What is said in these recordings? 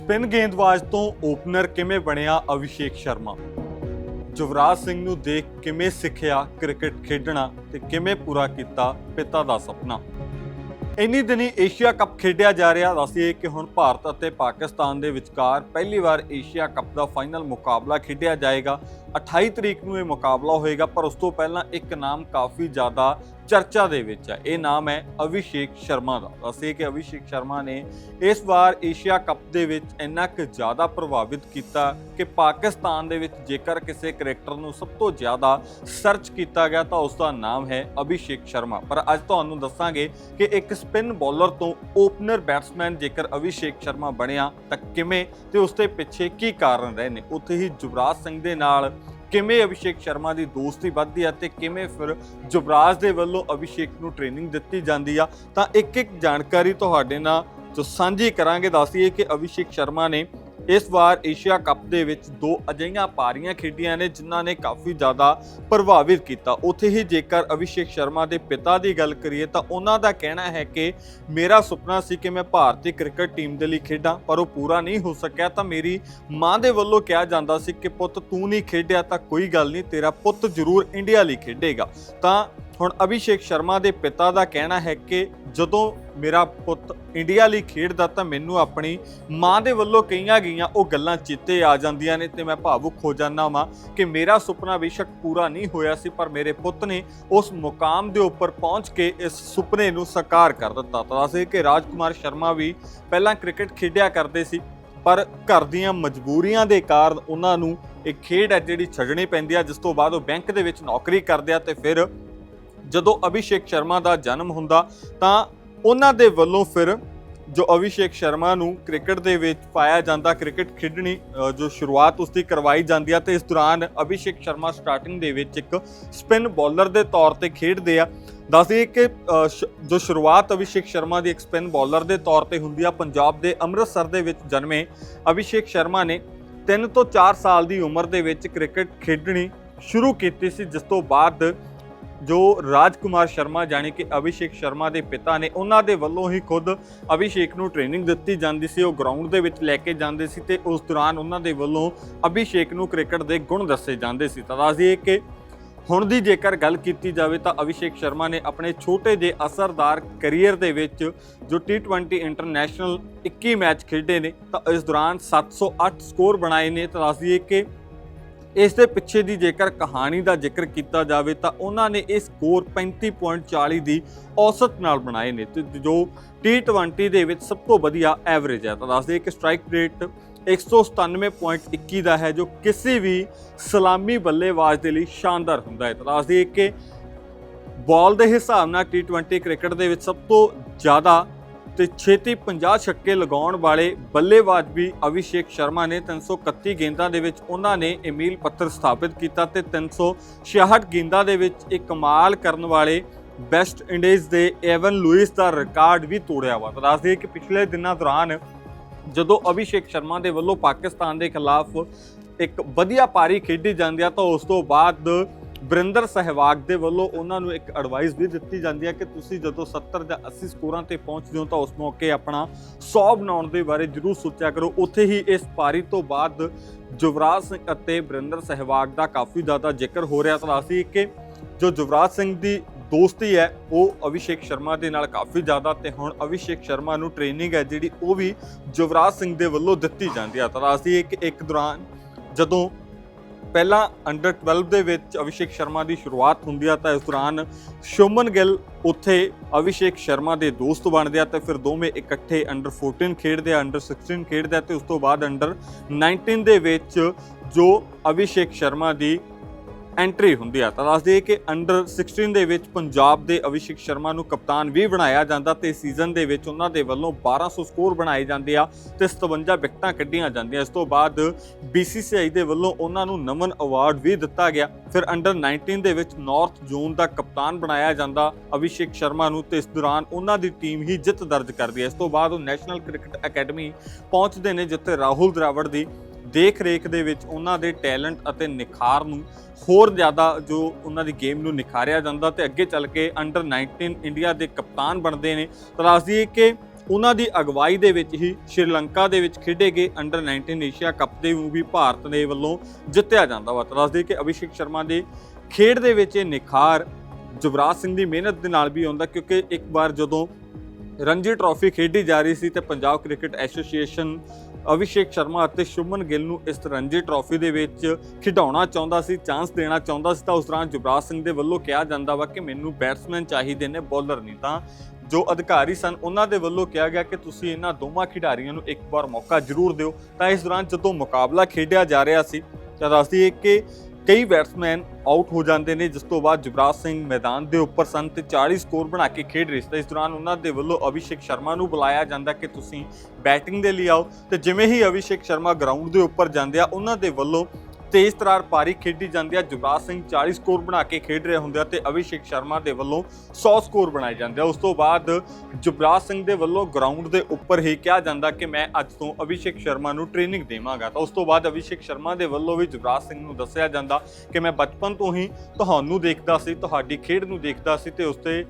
Spin ਗੇਂਦਬਾਜ਼ ਤੋਂ opener ਕਿਵੇਂ ਬਣਿਆ ਅਭਿਸ਼ੇਕ ਸ਼ਰਮਾ? ਯੁਵਰਾਜ ਸਿੰਘ ਨੂੰ ਦੇਖ ਕਿਵੇਂ ਸਿੱਖਿਆ, ਕ੍ਰਿਕਟ ਖੇਡਣਾ ਤੇ ਕਿਵੇਂ ਪੂਰਾ ਕੀਤਾ ਪਿਤਾ ਦਾ ਸੁਪਨਾ? ਇੰਨੀ ਦਿਨੀ ਏਸ਼ੀਆ ਕੱਪ ਖੇਡਿਆ ਜਾ ਰਿਹਾ ਦੱਸੀਏ ਕਿ ਹੁਣ ਭਾਰਤ ਅਤੇ ਪਾਕਿਸਤਾਨ ਦੇ ਵਿਚਕਾਰ ਪਹਿਲੀ ਵਾਰ ਏਸ਼ੀਆ ਕੱਪ ਦਾ ਫਾਈਨਲ ਮੁਕਾਬਲਾ ਖੇਡਿਆ ਜਾਏਗਾ। 28 ਤਰੀਕ ਨੂੰ ਇਹ ਮੁਕਾਬਲਾ ਹੋਏਗਾ, ਪਰ ਉਸ ਤੋਂ ਪਹਿਲਾਂ ਇੱਕ ਨਾਮ ਕਾਫੀ ਜ਼ਿਆਦਾ ਚਰਚਾ ਦੇ ਵਿੱਚ ਹੈ ਇਹ ਨਾਮ ਹੈ ਅਭਿਸ਼ੇਕ ਸ਼ਰਮਾ ਦਾ। ਦੱਸੀਏ ਕਿ ਅਭਿਸ਼ੇਕ ਸ਼ਰਮਾ ਨੇ ਇਸ ਵਾਰ ਏਸ਼ੀਆ ਕੱਪ ਦੇ ਵਿੱਚ ਇੰਨਾ ਕੁ ਜ਼ਿਆਦਾ ਪ੍ਰਭਾਵਿਤ ਕੀਤਾ ਕਿ ਪਾਕਿਸਤਾਨ ਦੇ ਵਿੱਚ ਜੇਕਰ ਕਿਸੇ ਕ੍ਰਿਕਟਰ ਨੂੰ ਸਭ ਤੋਂ ਜ਼ਿਆਦਾ ਸਰਚ ਕੀਤਾ ਗਿਆ ਤਾਂ ਉਸ ਦਾ ਨਾਮ ਹੈ ਅਭਿਸ਼ੇਕ ਸ਼ਰਮਾ। ਪਰ ਅੱਜ ਤੁਹਾਨੂੰ ਦੱਸਾਂਗੇ ਕਿ ਇੱਕ ਸਪਿਨ ਬੌਲਰ ਤੋਂ ਓਪਨਰ ਬੈਟਸਮੈਨ ਜੇਕਰ ਅਭਿਸ਼ੇਕ ਸ਼ਰਮਾ ਬਣਿਆ ਤਾਂ ਕਿਵੇਂ ਤੇ ਉਸ ਦੇ ਪਿੱਛੇ ਕੀ ਕਾਰਨ ਰਹੇ ਨੇ। ਉੱਥੇ ਹੀ ਯੁਵਰਾਜ ਸਿੰਘ ਦੇ ਨਾਲ ਕਿਵੇਂ ਅਭਿਸ਼ੇਕ ਸ਼ਰਮਾ ਦੀ ਦੋਸਤੀ ਵੱਧਦੀ ਹੈ ਤੇ ਕਿਵੇਂ ਫਿਰ ਯੁਵਰਾਜ ਦੇ ਵੱਲੋਂ ਅਭਿਸ਼ੇਕ ਨੂੰ ਟ੍ਰੇਨਿੰਗ ਦਿੱਤੀ ਜਾਂਦੀ ਆ? ਤਾਂ ਇੱਕ ਇੱਕ ਜਾਣਕਾਰੀ ਤੁਹਾਡੇ ਨਾਲ ਜੋ ਸਾਂਝੀ ਕਰਾਂਗੇ ਦੱਸੀਏ ਕਿ ਅਭਿਸ਼ੇਕ ਸ਼ਰਮਾ ਨੇ ਇਸ ਵਾਰ ਏਸ਼ੀਆ ਕੱਪ ਦੇ ਵਿੱਚ ਦੋ ਅਜਿਹੀਆਂ ਪਾਰੀਆਂ ਖੇਡੀਆਂ ਨੇ ਜਿਨ੍ਹਾਂ ਨੇ ਕਾਫੀ ਜ਼ਿਆਦਾ ਪ੍ਰਭਾਵਿਤ ਕੀਤਾ। ਉੱਥੇ ਹੀ ਜੇਕਰ ਅਭਿਸ਼ੇਕ ਸ਼ਰਮਾ ਦੇ ਪਿਤਾ ਦੀ ਗੱਲ ਕਰੀਏ ਤਾਂ ਉਹਨਾਂ ਦਾ ਕਹਿਣਾ ਹੈ ਕਿ ਮੇਰਾ ਸੁਪਨਾ ਸੀ ਕਿ ਮੈਂ ਭਾਰਤੀ ਕ੍ਰਿਕਟ ਟੀਮ ਦੇ ਲਈ ਖੇਡਾਂ, ਪਰ ਉਹ ਪੂਰਾ ਨਹੀਂ ਹੋ ਸਕਿਆ ਤਾਂ ਮੇਰੀ ਮਾਂ ਦੇ ਵੱਲੋਂ ਕਿਹਾ ਜਾਂਦਾ ਸੀ ਕਿ ਪੁੱਤ ਤੂੰ ਨਹੀਂ ਖੇਡਿਆ ਤਾਂ ਕੋਈ ਗੱਲ ਨਹੀਂ, ਤੇਰਾ ਪੁੱਤ ਜ਼ਰੂਰ ਇੰਡੀਆ ਲਈ ਖੇਡੇਗਾ। ਤਾਂ ਹੁਣ ਅਭਿਸ਼ੇਕ ਸ਼ਰਮਾ ਦੇ ਪਿਤਾ ਦਾ ਕਹਿਣਾ ਹੈ ਕਿ ਜਦੋਂ ਮੇਰਾ ਪੁੱਤ ਇੰਡੀਆ ਲਈ ਖੇਡਦਾ ਤਾਂ ਮੈਨੂੰ ਆਪਣੀ ਮਾਂ ਦੇ ਵੱਲੋਂ ਕਹੀਆਂ ਗਈਆਂ ਉਹ ਗੱਲਾਂ ਚਿੱਤੇ ਆ ਜਾਂਦੀਆਂ ਨੇ ਤੇ ਮੈਂ ਭਾਵੁਕ ਹੋ ਜਾਂਦਾ ਵਾਂ ਕਿ ਮੇਰਾ ਸੁਪਨਾ ਬੇਸ਼ੱਕ ਪੂਰਾ ਨਹੀਂ ਹੋਇਆ ਸੀ, ਪਰ ਮੇਰੇ ਪੁੱਤ ਨੇ ਉਸ ਮੁਕਾਮ ਦੇ ਉੱਪਰ ਪਹੁੰਚ ਕੇ ਇਸ ਸੁਪਨੇ ਨੂੰ ਸਾਕਾਰ ਕਰ ਦਿੱਤਾ। ਤਾਂ ਅਸੀਂ ਕਿ ਰਾਜਕੁਮਾਰ ਸ਼ਰਮਾ ਵੀ ਪਹਿਲਾਂ ਕ੍ਰਿਕਟ ਖੇਡਿਆ ਕਰਦੇ ਸੀ, ਪਰ ਘਰ ਦੀਆਂ ਮਜਬੂਰੀਆਂ ਦੇ ਕਾਰਨ ਉਹਨਾਂ ਨੂੰ ਇਹ ਖੇਡ ਹੈ ਜਿਹੜੀ ਛੱਡਣੀ ਪੈਂਦੀ ਆ, ਜਿਸ ਤੋਂ ਬਾਅਦ ਉਹ ਬੈਂਕ ਦੇ ਵਿੱਚ ਨੌਕਰੀ ਕਰਦੇ ਆ ਤੇ ਫਿਰ ਜਦੋਂ ਅਭਿਸ਼ੇਕ ਸ਼ਰਮਾ ਦਾ ਜਨਮ ਹੁੰਦਾ ਤਾਂ ਉਹਨਾਂ ਦੇ ਵੱਲੋਂ ਫਿਰ ਜੋ ਅਭਿਸ਼ੇਕ ਸ਼ਰਮਾ ਨੂੰ ਕ੍ਰਿਕਟ ਦੇ ਵਿੱਚ ਪਾਇਆ ਜਾਂਦਾ, ਕ੍ਰਿਕਟ ਖੇਡਣੀ ਜੋ ਸ਼ੁਰੂਆਤ ਉਸ ਦੀ ਕਰਵਾਈ ਜਾਂਦੀ ਆ ਤੇ ਇਸ ਦੌਰਾਨ ਅਭਿਸ਼ੇਕ ਸ਼ਰਮਾ ਸਟਾਰਟਿੰਗ ਦੇ ਵਿੱਚ ਇੱਕ ਸਪਿਨ ਬੌਲਰ ਦੇ ਤੌਰ ਤੇ ਖੇਡਦੇ ਆ। ਦੱਸ ਦਈਏ ਕਿ ਸ਼- ਜੋ ਸ਼ੁਰੂਆਤ ਅਭਿਸ਼ੇਕ ਸ਼ਰਮਾ ਦੀ ਇੱਕ ਸਪਿਨ ਬੌਲਰ ਦੇ ਤੌਰ ਤੇ ਹੁੰਦੀ ਆ, ਪੰਜਾਬ ਦੇ ਅੰਮ੍ਰਿਤਸਰ ਦੇ ਵਿੱਚ ਜਨਮੇ ਅਭਿਸ਼ੇਕ ਸ਼ਰਮਾ ਨੇ 3 ਤੋਂ 4 ਸਾਲ ਦੀ ਉਮਰ ਦੇ ਵਿੱਚ ਕ੍ਰਿਕਟ ਖੇਡਣੀ ਸ਼ੁਰੂ ਕੀਤੀ ਸੀ, ਜਿਸ ਤੋਂ ਬਾਅਦ ਜੋ ਰਾਜਕੁਮਾਰ ਸ਼ਰਮਾ ਜਾਣੀ ਕਿ ਅਭਿਸ਼ੇਕ ਸ਼ਰਮਾ ਦੇ ਪਿਤਾ ਨੇ, ਉਹਨਾਂ ਦੇ ਵੱਲੋਂ ਹੀ ਖੁਦ ਅਭਿਸ਼ੇਕ ਨੂੰ ਟ੍ਰੇਨਿੰਗ ਦਿੱਤੀ ਜਾਂਦੀ ਸੀ, ਉਹ ਗਰਾਊਂਡ ਦੇ ਵਿੱਚ ਲੈ ਕੇ ਜਾਂਦੇ ਸੀ ਤੇ ਉਸ ਦੌਰਾਨ ਉਹਨਾਂ ਦੇ ਵੱਲੋਂ ਅਭਿਸ਼ੇਕ ਨੂੰ ਕ੍ਰਿਕਟ ਦੇ ਗੁਣ ਦੱਸੇ ਜਾਂਦੇ ਸੀ। ਤਾਂ ਦੱਸ ਦਈਏ ਕਿ ਹੁਣ ਦੀ ਜੇਕਰ ਗੱਲ ਕੀਤੀ ਜਾਵੇ ਤਾਂ ਅਭਿਸ਼ੇਕ ਸ਼ਰਮਾ ਨੇ ਆਪਣੇ ਛੋਟੇ ਜਿਹੇ ਅਸਰਦਾਰ ਕੈਰੀਅਰ ਦੇ ਵਿੱਚ ਜੋ T20 ਇੰਟਰਨੈਸ਼ਨਲ 21 ਮੈਚ ਖੇਡੇ ਨੇ, ਤਾਂ ਇਸ ਦੌਰਾਨ 708 ਸਕੋਰ ਬਣਾਏ ਨੇ। ਤਾਂ ਦੱਸ ਦਈਏ ਕਿ ਇਸ ਦੇ ਪਿੱਛੇ ਦੀ ਜੇਕਰ ਕਹਾਣੀ ਦਾ ਜ਼ਿਕਰ ਕੀਤਾ ਜਾਵੇ ਤਾਂ ਉਹਨਾਂ ਨੇ ਇਹ ਸਕੋਰ 35.40 ਦੀ ਔਸਤ ਨਾਲ ਬਣਾਏ ਨੇ ਤੇ ਜੋ T20 ਦੇ ਵਿੱਚ ਸਭ ਤੋਂ ਵਧੀਆ ਐਵਰੇਜ ਹੈ। ਤਾਂ ਦੱਸ ਕਿ ਸਟ੍ਰਾਈਕ ਰੇਟ 197.21 ਦਾ ਹੈ, ਜੋ ਕਿਸੇ ਵੀ ਸਲਾਮੀ ਬੱਲੇਬਾਜ਼ ਦੇ ਲਈ ਸ਼ਾਨਦਾਰ ਹੁੰਦਾ ਹੈ। ਤਾਂ ਦੱਸ ਦਈਏ ਕਿ ਬਾਲ ਦੇ ਹਿਸਾਬ ਨਾਲ T20 ਕ੍ਰਿਕਟ ਦੇ ਵਿੱਚ ਸਭ ਤੋਂ ਜ਼ਿਆਦਾ ਤੇ ਛੇਤੀ 50 ਛੱਕੇ ਲਗਾਉਣ ਵਾਲੇ ਬੱਲੇਬਾਜ਼ ਵੀ ਅਭਿਸ਼ੇਕ ਸ਼ਰਮਾ ਨੇ 331 ਗੇਂਦਾਂ ਦੇ ਵਿੱਚ ਉਹਨਾਂ ਨੇ ਈਮੇਲ ਪੱਤਰ ਸਥਾਪਿਤ ਕੀਤਾ ਤੇ 366 ਗੇਂਦਾਂ ਦੇ ਵਿੱਚ ਇੱਕ ਕਮਾਲ ਕਰਨ ਵਾਲੇ ਬੈਸਟ ਇੰਡੀਜ਼ ਦੇ ਐਵਨ ਲੂਇਸ ਦਾ ਰਿਕਾਰਡ ਵੀ ਤੋੜਿਆ ਵਾ। ਤਾਂ ਦੱਸ ਕਿ ਪਿਛਲੇ ਦਿਨਾਂ ਦੌਰਾਨ ਜਦੋਂ ਅਭਿਸ਼ੇਕ ਸ਼ਰਮਾ ਦੇ ਵੱਲੋਂ ਪਾਕਿਸਤਾਨ ਦੇ ਖਿਲਾਫ ਇੱਕ ਵਧੀਆ ਪਾਰੀ ਖੇਡੀ ਜਾਂਦੀ ਆ ਤਾਂ ਉਸ ਤੋਂ ਬਾਅਦ ਬਰਿੰਦਰ ਸਹਿਵਾਗ ਦੇ ਵੱਲੋਂ ਉਹਨਾਂ ਨੂੰ ਇੱਕ ਐਡਵਾਈਸ ਵੀ ਦਿੱਤੀ ਜਾਂਦੀ ਹੈ ਕਿ ਤੁਸੀਂ ਜਦੋਂ 70 ਜਾਂ 80 ਸਕੋਰਾਂ ਤੇ ਪਹੁੰਚਦੇ ਹੋ ਤਾਂ ਉਸ ਮੌਕੇ ਆਪਣਾ 100 ਬਣਾਉਣ ਦੇ ਬਾਰੇ ਜ਼ਰੂਰ ਸੋਚਿਆ ਕਰੋ। ਉੱਥੇ ਹੀ ਇਸ ਪਾਰੀ ਤੋਂ ਬਾਅਦ ਯੁਵਰਾਜ ਸਿੰਘ ਅਤੇ ਬਰਿੰਦਰ ਸਹਿਵਾਗ ਦਾ ਕਾਫੀ ਜ਼ਿਆਦਾ ਜ਼ਿਕਰ ਹੋ ਰਿਹਾ। ਤਾਂ ਅਸੀਂ ਕਿ ਜੋ ਯੁਵਰਾਜ ਸਿੰਘ ਦੀ ਦੋਸਤੀ ਹੈ, ਉਹ ਅਭਿਸ਼ੇਕ ਸ਼ਰਮਾ ਦੇ ਨਾਲ ਕਾਫੀ ਜ਼ਿਆਦਾ ਤੇ ਹੁਣ ਅਭਿਸ਼ੇਕ ਸ਼ਰਮਾ ਨੂੰ ਟ੍ਰੇਨਿੰਗ ਹੈ ਜਿਹੜੀ ਉਹ ਵੀ ਯੁਵਰਾਜ ਸਿੰਘ ਦੇ ਵੱਲੋਂ ਦਿੱਤੀ ਜਾਂਦੀ ਹੈ। ਤਾਂ ਅਸੀਂ ਇੱਕ ਇੱਕ ਦੌਰਾਨ ਜਦੋਂ ਪਹਿਲਾਂ ਅੰਡਰ 12 ਦੇ ਵਿੱਚ ਅਭਿਸ਼ੇਕ ਸ਼ਰਮਾ ਦੀ ਸ਼ੁਰੂਆਤ ਹੁੰਦੀ ਆ ਤਾਂ ਇਸ ਦੌਰਾਨ ਸ਼ੋਮਨ ਗਿੱਲ ਉੱਥੇ ਅਭਿਸ਼ੇਕ ਸ਼ਰਮਾ ਦੇ ਦੋਸਤ ਬਣਦੇ ਆ ਤੇ ਫਿਰ ਦੋਵੇਂ ਇਕੱਠੇ ਅੰਡਰ 14 ਖੇਡਦੇ ਆ ਅੰਡਰ 16 ਖੇਡਦੇ ਆ ਤੇ ਉਸ ਤੋਂ ਬਾਅਦ ਅੰਡਰ 19 ਦੇ ਵਿੱਚ ਜੋ ਅਭਿਸ਼ੇਕ ਸ਼ਰਮਾ ਦੀ ਐਂਟਰੀ ਹੁੰਦੀ ਆ। ਤਾਂ ਦੱਸ ਦਈਏ ਕਿ ਅੰਡਰ 16 ਦੇ ਵਿੱਚ ਪੰਜਾਬ ਦੇ ਅਭਿਸ਼ੇਕ ਸ਼ਰਮਾ ਨੂੰ ਕਪਤਾਨ ਵੀ ਬਣਾਇਆ ਜਾਂਦਾ ਤੇ ਸੀਜ਼ਨ ਦੇ ਵਿੱਚ ਉਹਨਾਂ ਦੇ ਵੱਲੋਂ 1200 ਸਕੋਰ ਬਣਾਏ ਜਾਂਦੇ ਆ ਤੇ 57 ਵਿਕਟਾਂ ਕੱਢੀਆਂ ਜਾਂਦੀਆਂ। ਇਸ ਤੋਂ ਬਾਅਦ BCCI ਦੇ ਵੱਲੋਂ ਉਹਨਾਂ ਨੂੰ ਨਮਨ ਅਵਾਰਡ ਵੀ ਦਿੱਤਾ ਗਿਆ। ਫਿਰ ਅੰਡਰ 19 ਦੇ ਵਿੱਚ ਨਾਰਥ ਜ਼ੋਨ ਦਾ ਕਪਤਾਨ ਬਣਾਇਆ ਜਾਂਦਾ ਅਭਿਸ਼ੇਕ ਸ਼ਰਮਾ ਨੂੰ ਤੇ ਇਸ ਦੌਰਾਨ ਉਹਨਾਂ ਦੀ ਟੀਮ ਹੀ ਜਿੱਤ ਦਰਜ ਕਰਦੀ ਹੈ। ਇਸ ਤੋਂ ਬਾਅਦ ਉਹ ਨੈਸ਼ਨਲ ਕ੍ਰਿਕਟ ਅਕੈਡਮੀ ਪਹੁੰਚਦੇ ਨੇ ਜਿੱਥੇ ਰਾਹੁਲ ਦਰਾਵੜ ਦੀ ਦੇਖ ਰੇਖ ਦੇ ਵਿੱਚ ਉਹਨਾਂ ਦੇ ਟੈਲੈਂਟ ਅਤੇ ਨਿਖਾਰ ਨੂੰ ਹੋਰ ਜ਼ਿਆਦਾ ਜੋ ਉਹਨਾਂ ਦੀ ਗੇਮ ਨੂੰ ਨਿਖਾਰਿਆ ਜਾਂਦਾ ਤੇ ਅੱਗੇ ਚੱਲ ਕੇ ਅੰਡਰ 19 ਇੰਡੀਆ ਦੇ ਕਪਤਾਨ ਬਣਦੇ ਨੇ। ਤਾਂ ਦੱਸ ਦਈਏ ਕਿ ਉਹਨਾਂ ਦੀ ਅਗਵਾਈ ਦੇ ਵਿੱਚ ਹੀ ਸ਼੍ਰੀਲੰਕਾ ਦੇ ਵਿੱਚ ਖੇਡੇ ਗਏ ਅੰਡਰ 19 ਏਸ਼ੀਆ ਕੱਪ ਦੇ ਨੂੰ ਵੀ ਭਾਰਤ ਦੇ ਵੱਲੋਂ ਜਿੱਤਿਆ ਜਾਂਦਾ ਵਾ। ਤਾਂ ਦੱਸਦੀ ਕਿ ਅਭਿਸ਼ੇਕ ਸ਼ਰਮਾ ਦੇ ਖੇਡ ਦੇ ਵਿੱਚ ਇਹ ਨਿਖਾਰ ਯੁਵਰਾਜ ਸਿੰਘ ਦੀ ਮਿਹਨਤ ਦੇ ਨਾਲ ਵੀ ਆਉਂਦਾ ਕਿਉਂਕਿ ਇੱਕ ਵਾਰ ਜਦੋਂ ਰਣਜੀ ਟਰਾਫੀ ਖੇਡੀ ਜਾ ਰਹੀ ਸੀ ਤੇ ਪੰਜਾਬ ਕ੍ਰਿਕਟ ਐਸੋਸੀਏਸ਼ਨ ਅਭਿਸ਼ੇਕ ਸ਼ਰਮਾ ਅਤੇ ਸ਼ੁਭਮਨ ਗਿੱਲ ਨੂੰ ਇਸ ਰਣਜੀ ਟਰਾਫੀ ਦੇ ਵਿੱਚ ਖਿਡਾਉਣਾ ਚਾਹੁੰਦਾ ਸੀ ਚਾਂਸ ਦੇਣਾ ਚਾਹੁੰਦਾ ਸੀ ਤਾਂ ਉਸ ਦੌਰਾਨ ਯੁਵਰਾਜ ਸਿੰਘ ਦੇ ਵੱਲੋਂ ਕਿਹਾ ਜਾਂਦਾ ਵਾ ਕਿ ਮੈਨੂੰ ਬੈਟਸਮੈਨ ਚਾਹੀਦੇ ਨੇ ਬੋਲਰ ਨਹੀਂ ਤਾਂ ਜੋ ਅਧਿਕਾਰੀ ਸਨ, ਉਹਨਾਂ ਦੇ ਵੱਲੋਂ ਕਿਹਾ ਗਿਆ ਕਿ ਤੁਸੀਂ ਇਹਨਾਂ ਦੋਵਾਂ ਖਿਡਾਰੀਆਂ ਨੂੰ ਇੱਕ ਵਾਰ ਮੌਕਾ ਜ਼ਰੂਰ ਦਿਓ। ਤਾਂ ਇਸ ਦੌਰਾਨ ਜਦੋਂ ਮੁਕਾਬਲਾ ਖੇਡਿਆ ਜਾ ਰਿਹਾ ਸੀ, ਤਾਂ ਦੱਸਦੀ ਹੈ ਕਿ ਕਈ ਬੈਟਸਮੈਨ ਆਊਟ ਹੋ ਜਾਂਦੇ ਨੇ, ਜਿਸ ਤੋਂ ਬਾਅਦ ਯੁਵਰਾਜ ਸਿੰਘ ਮੈਦਾਨ ਦੇ ਉੱਪਰ ਸਨ ਤੇ 40 ਸਕੋਰ ਬਣਾ ਕੇ ਖੇਡ ਰਹੇ ਸੀ। ਇਸ ਦੌਰਾਨ ਉਹਨਾਂ ਦੇ ਵੱਲੋਂ ਅਭਿਸ਼ੇਕ ਸ਼ਰਮਾ ਨੂੰ ਬੁਲਾਇਆ ਜਾਂਦਾ ਕਿ ਤੁਸੀਂ ਬੈਟਿੰਗ ਦੇ ਲਈ ਆਓ। ਤੇ ਜਿਵੇਂ ਹੀ ਅਭਿਸ਼ੇਕ ਸ਼ਰਮਾ ਗਰਾਊਂਡ ਦੇ ਉੱਪਰ ਜਾਂਦੇ ਆ, ਉਹਨਾਂ ਦੇ ਵੱਲੋਂ ਤੇਜ਼ ਤਰਾਰ ਪਾਰੀ ਖੇਡੀ ਜਾਂਦੀ ਆ। ਯੁਵਰਾਜ ਸਿੰਘ 40 ਸਕੋਰ ਬਣਾ ਕੇ ਖੇਡ ਰਹੇ ਹੁੰਦੇ ਆ ਤੇ ਅਭਿਸ਼ੇਕ ਸ਼ਰਮਾ ਦੇ ਵੱਲੋਂ 100 ਸਕੋਰ ਬਣਾਏ ਜਾਂਦੇ ਆ। ਉਸ ਤੋਂ ਬਾਅਦ ਯੁਵਰਾਜ ਸਿੰਘ ਦੇ ਵੱਲੋਂ ਗਰਾਊਂਡ ਦੇ ਉੱਪਰ ਹੀ ਕਿਹਾ ਜਾਂਦਾ ਕਿ ਮੈਂ ਅੱਜ ਤੋਂ ਅਭਿਸ਼ੇਕ ਸ਼ਰਮਾ ਨੂੰ ਟ੍ਰੇਨਿੰਗ ਦੇਵਾਂਗਾ। ਤਾਂ ਉਸ ਤੋਂ ਬਾਅਦ ਅਭਿਸ਼ੇਕ ਸ਼ਰਮਾ ਦੇ ਵੱਲੋਂ ਵੀ ਯੁਵਰਾਜ ਸਿੰਘ ਨੂੰ ਦੱਸਿਆ ਜਾਂਦਾ ਕਿ ਮੈਂ ਬਚਪਨ ਤੋਂ ਹੀ ਤੁਹਾਨੂੰ ਦੇਖਦਾ ਸੀ, ਤੁਹਾਡੀ ਖੇਡ ਨੂੰ ਦੇਖਦਾ ਸੀ ਤੇ ਉਸ ਤੇ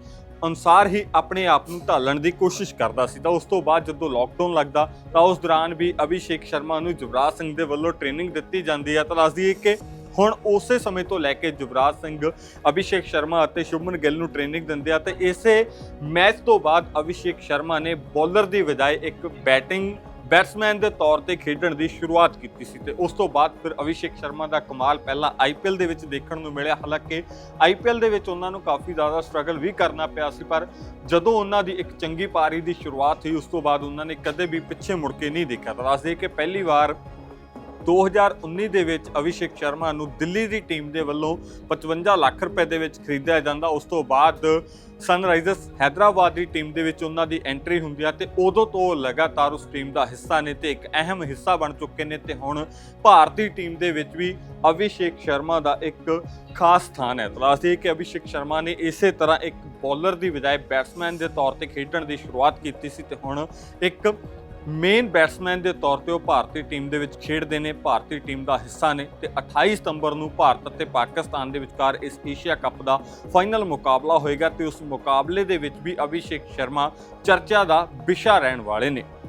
ਅਨੁਸਾਰ ਹੀ ਆਪਣੇ ਆਪ ਨੂੰ ਢਾਲਣ ਦੀ ਕੋਸ਼ਿਸ਼ ਕਰਦਾ ਸੀ। ਤਾਂ ਉਸ ਤੋਂ ਬਾਅਦ ਜਦੋਂ ਲੋਕਡਾਊਨ ਲੱਗਦਾ, ਤਾਂ ਉਸ ਦੌਰਾਨ ਵੀ ਅਭਿਸ਼ੇਕ ਸ਼ਰਮਾ ਨੂੰ ਯੁਵਰਾਜ ਸਿੰਘ ਦੇ ਵੱਲੋਂ ਟ੍ਰੇਨਿੰਗ ਦਿੱਤੀ ਜਾਂਦੀ ਹੈ। ਤਾਂ ਦੱਸਦੀ ਹੈ ਕਿ ਹੁਣ ਉਸੇ ਸਮੇਂ ਤੋਂ ਲੈ ਕੇ ਯੁਵਰਾਜ ਸਿੰਘ, ਅਭਿਸ਼ੇਕ ਸ਼ਰਮਾ ਅਤੇ ਸ਼ੁਭਮਨ ਗਿੱਲ ਨੂੰ ਟ੍ਰੇਨਿੰਗ ਦਿੰਦੇ ਆ। ਤੇ ਇਸੇ ਮੈਚ ਤੋਂ ਬਾਅਦ ਅਭਿਸ਼ੇਕ ਸ਼ਰਮਾ ਨੇ ਬੋਲਰ ਦੀ ਬਜਾਏ ਇੱਕ ਬੈਟਿੰਗ ਬੈਟਸਮੈਨ ਦੇ ਤੌਰ ਤੇ ਖੇਡਣ ਦੀ ਸ਼ੁਰੂਆਤ ਕੀਤੀ ਸੀ ਤੇ ਉਸ ਤੋਂ ਬਾਅਦ ਫਿਰ ਅਭਿਸ਼ੇਕ ਸ਼ਰਮਾ ਦਾ ਕਮਾਲ ਪਹਿਲਾਂ ਆਈਪੀਐਲ ਦੇ ਵਿੱਚ ਦੇਖਣ ਨੂੰ ਮਿਲਿਆ। ਹਾਲਾਂਕਿ ਆਈਪੀਐਲ ਦੇ ਵਿੱਚ ਉਹਨਾਂ ਨੂੰ ਕਾਫੀ ਜ਼ਿਆਦਾ ਸਟਰਗਲ ਵੀ ਕਰਨਾ ਪਿਆ ਸੀ, ਪਰ ਜਦੋਂ ਉਹਨਾਂ ਦੀ ਇੱਕ ਚੰਗੀ ਪਾਰੀ ਦੀ ਸ਼ੁਰੂਆਤ ਹੋਈ, ਉਸ ਤੋਂ ਬਾਅਦ ਉਹਨਾਂ ਨੇ ਕਦੇ ਵੀ ਪਿੱਛੇ ਮੁੜ ਕੇ ਨਹੀਂ ਦੇਖਿਆ। ਤਾਂ ਦੱਸਦੇ ਕਿ ਪਹਿਲੀ ਵਾਰ 2019 ਦੇ ਵਿੱਚ ਅਭਿਸ਼ੇਕ ਸ਼ਰਮਾ ਨੂੰ ਦਿੱਲੀ ਦੀ ਟੀਮ ਦੇ ਵੱਲੋਂ 55 ਲੱਖ ਰੁਪਏ ਦੇ ਵਿੱਚ ਖਰੀਦਿਆ ਜਾਂਦਾ। ਉਸ ਤੋਂ ਬਾਅਦ ਸਨਰਾਈਜ਼ਰਸ ਹੈਦਰਾਬਾਦ ਦੀ ਟੀਮ ਦੇ ਵਿੱਚ ਉਹਨਾਂ ਦੀ ਐਂਟਰੀ ਹੁੰਦੀ ਆ ਤੇ ਉਦੋਂ ਤੋਂ ਲਗਾਤਾਰ ਉਸ ਟੀਮ ਦਾ ਹਿੱਸਾ ਨੇ ਤੇ ਇੱਕ ਅਹਿਮ ਹਿੱਸਾ ਬਣ ਚੁੱਕੇ ਨੇ ਤੇ ਹੁਣ ਭਾਰਤੀ ਟੀਮ ਦੇ ਵਿੱਚ ਵੀ ਅਭਿਸ਼ੇਕ ਸ਼ਰਮਾ ਦਾ ਇੱਕ ਖਾਸ ਸਥਾਨ ਹੈ। ਤਲਾਸ਼ ਇਹ ਕਿ ਅਭਿਸ਼ੇਕ ਸ਼ਰਮਾ ਨੇ ਇਸੇ ਤਰ੍ਹਾਂ ਇੱਕ ਬੋਲਰ ਦੀ ਬਜਾਏ ਬੈਟਸਮੈਨ ਦੇ ਤੌਰ ਤੇ ਖੇਡਣ ਦੀ ਸ਼ੁਰੂਆਤ ਕੀਤੀ ਸੀ ਤੇ ਹੁਣ ਇੱਕ ਮੇਨ ਬੈਟਸਮੈਨ ਦੇ ਤੌਰ ਤੇ ਉਹ ਭਾਰਤੀ ਟੀਮ ਦੇ ਵਿੱਚ ਖੇਡਦੇ ਨੇ, ਭਾਰਤੀ ਟੀਮ ਦਾ ਹਿੱਸਾ ਨੇ ਤੇ 28 ਸਤੰਬਰ ਨੂੰ ਭਾਰਤ ਅਤੇ ਪਾਕਿਸਤਾਨ ਦੇ ਵਿਚਕਾਰ ਇਸ ਏਸ਼ੀਆ ਕੱਪ ਦਾ ਫਾਈਨਲ ਮੁਕਾਬਲਾ ਹੋਏਗਾ ਤੇ ਉਸ ਮੁਕਾਬਲੇ ਦੇ ਵਿੱਚ ਵੀ ਅਭਿਸ਼ੇਕ ਸ਼ਰਮਾ ਚਰਚਾ ਦਾ ਵਿਸ਼ਾ ਰਹਿਣ ਵਾਲੇ ਨੇ।